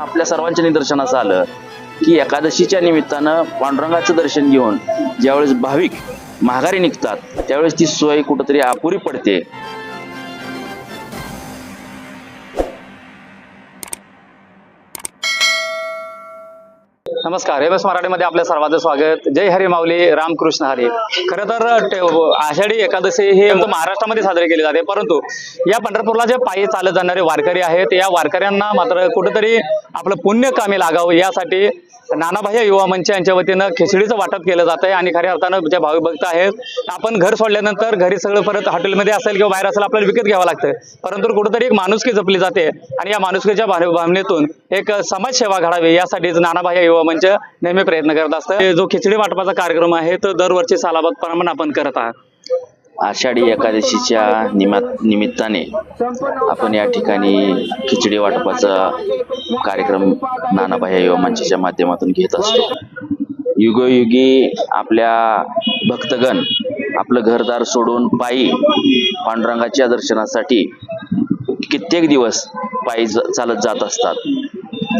आपल्या सर्वांच्या निदर्शनास आलं की एकादशीच्या निमित्तानं पांडुरंगाचं दर्शन घेऊन ज्यावेळेस भाविक माघारी निघतात त्यावेळेस ती सोय कुठंतरी अपुरी पडते. नमस्कार एम एस मराठीमध्ये आपल्या सर्वांचं स्वागत. जय हरी माऊली रामकृष्ण हरी. खरं तर आषाढी एकादशी हे महाराष्ट्रामध्ये साजरे केले जाते. परंतु या पंढरपूरला जे पायी चालत जाणारे वारकरी आहेत या वारकऱ्यांना मात्र कुठेतरी आपलं पुण्य कामी लागावं यासाठी नानाभाई युवा मंच यांच्या वतीनं खिचडीचं वाटप केलं जात आहे आणि खऱ्या अर्थानं जे भाविक भक्त आहेत आपण घर सोडल्यानंतर घरी सगळं परत हॉटेलमध्ये असेल किंवा बाहेर असेल आपल्याला विकत घ्यावं लागतं परंतु कुठेतरी एक माणुसकी जपली जाते आणि या माणुसकीच्या भावनेतून एक समाजसेवा घडावी यासाठीच नानाभाई युवा मंच नेहमी प्रयत्न करत असतं जो खिचडी वाटपाचा कार्यक्रम आहे तो दरवर्षी सालाबाद प्रमाण आपण करत आहात. आषाढी एकादशीच्या निमा निमित्ताने आपण या ठिकाणी खिचडी वाटपाचा कार्यक्रम नानाभाई युवा मंचाच्या माध्यमातून घेत असतो. युगोयुगी आपल्या भक्तगण आपलं घरदार सोडून पायी पांडुरंगाच्या दर्शनासाठी कित्येक दिवस पायी चालत जात असतात.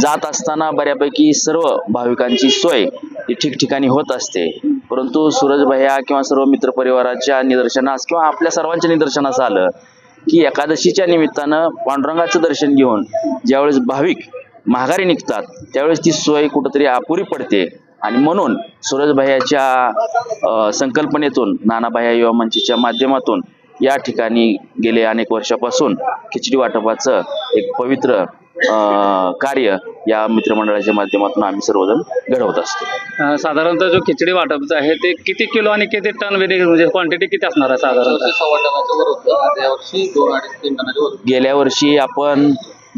जात असताना बऱ्यापैकी सर्व भाविकांची सोय ही ठिकठिकाणी होत असते. परंतु सूरज भैया किंवा सर्व मित्र परिवाराच्या निदर्शनास किंवा आपल्या सर्वांच्या निदर्शनास आलं की एकादशीच्या निमित्तानं पांडुरंगाचं दर्शन घेऊन ज्यावेळेस भाविक माघारी निघतात त्यावेळेस ती सोय कुठंतरी अपुरी पडते. आणि म्हणून सूरज भैयाच्या संकल्पनेतून नानाभाया युवा मंचच्या माध्यमातून या ठिकाणी गेले अनेक वर्षापासून खिचडी वाटपाचं एक पवित्र कार्य या मित्रमंडळाच्या माध्यमातून आम्ही सर्वजण घडवत असतो. साधारणतः जो खिचडी वाटप आहे ते किती किलो आणि किती टन वेगळे म्हणजे क्वांटिटी किती असणार आहे साधारणतः? वर गेल्या वर्षी आपण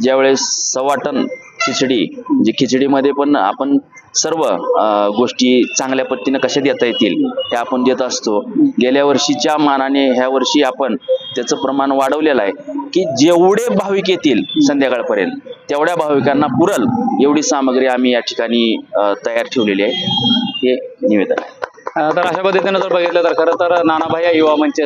ज्यावेळेस सव्वा टन खिचडी म्हणजे खिचडीमध्ये पण आपण सर्व गोष्टी चांगल्या पद्धतीनं कशा देता येतील हे आपण देत असतो. गेल्या वर्षीच्या मानाने ह्या वर्षी आपण त्याचं प्रमाण वाढवलेलं आहे की जेवढे भाविक येतील संध्याकाळपर्यंत तेवढ्या भाविकांना पुरल एवढी सामग्री आम्ही या ठिकाणी तयार ठेवलेली आहे. हे निवेदन आहे. तर अशा पद्धतीनं जर बघितलं तर खरं तर नानाभाई युवा मंच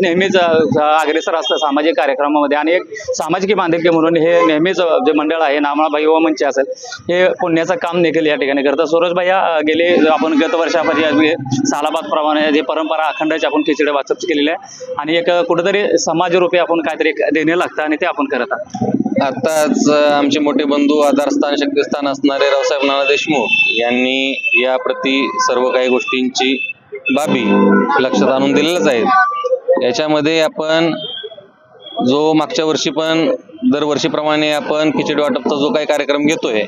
नेहमीच अग्रेसर असतं सामाजिक कार्यक्रमामध्ये. आणि एक सामाजिक बांधिलकी म्हणून हे नेहमीच जे मंडळ आहे नानाभाई युवा मंच असेल हे पुण्याचं काम देखील या ठिकाणी करतं. सरोज भाई गेले आपण गत वर्षामध्ये सालाबाद प्रमाणे जे परंपरा अखंडाची आपण खिचडी वाचप केलेली आहे. आणि एक कुठेतरी समाजरूपी आपण काहीतरी देणे लागतं आणि ते आपण करत आहात. आताच आमचे मोठे बंधू आधारस्थान शक्तिस्थान असणारे रावसाहेब नाना देशमुख यांनी या प्रति सर्व काही गोष्टींची बाबी लक्षात आणून दिलेल्याच आहेत. याच्यामध्ये आपण जो मागच्या वर्षी पण दरवर्षीप्रमाणे आपण खिचडी वाटपचा जो काही कार्यक्रम घेतोय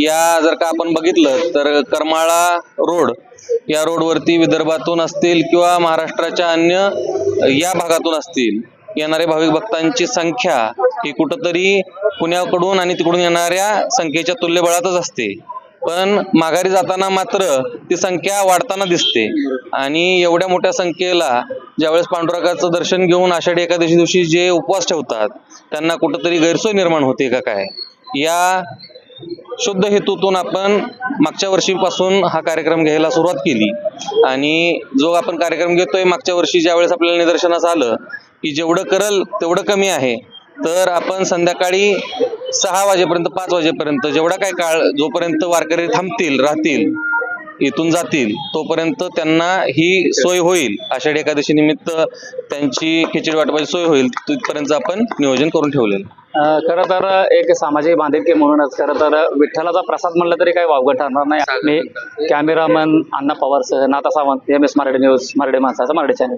या जर का आपण बघितलं तर करमाळा रोड या रोडवरती विदर्भातून असतील किंवा महाराष्ट्राच्या अन्य या भागातून असतील येणारे भाविक भक्तांची संख्या ही कुठंतरी पुण्याकडून आणि तिकडून येणाऱ्या संख्येच्या तुल्यबळातच असते. पण माघारी जाताना मात्र ती संख्या वाढताना दिसते. आणि एवढ्या मोठ्या संख्येला ज्यावेळेस पांडुरंगाचं दर्शन घेऊन आषाढी एकादशी दिवशी जे उपवास ठेवतात त्यांना कुठंतरी गैरसोय निर्माण होते का काय? या शुद्ध हेतूतून आपण मागच्या वर्षीपासून हा कार्यक्रम घ्यायला सुरुवात केली. आणि जो आपण कार्यक्रम घेतोय मागच्या वर्षी ज्यावेळेस आपल्याला निदर्शनास आलं की जेवढं करल तेवढं कमी आहे. तर आपण संध्याकाळी सहा वाजेपर्यंत पाच वाजेपर्यंत जेवढा काय काळ जोपर्यंत वारकरी थांबतील राहतील इथून जातील तोपर्यंत त्यांना ही सोय होईल. आषाढी एकादशी निमित्त त्यांची खिचडी वाटपाची सोय होईल तिथपर्यंत आपण नियोजन करून ठेवलेलं. खरं तर एक सामाजिक बांधिलकी म्हणूनच खरं तर विठ्ठलाचा प्रसाद म्हणलं तरी काही वावगं ठरणार नाही. मी कॅमेरामन अण्णा पवार सह Natha Sawant M S Marathi news Marathi माणसाचा मराठी चॅनल.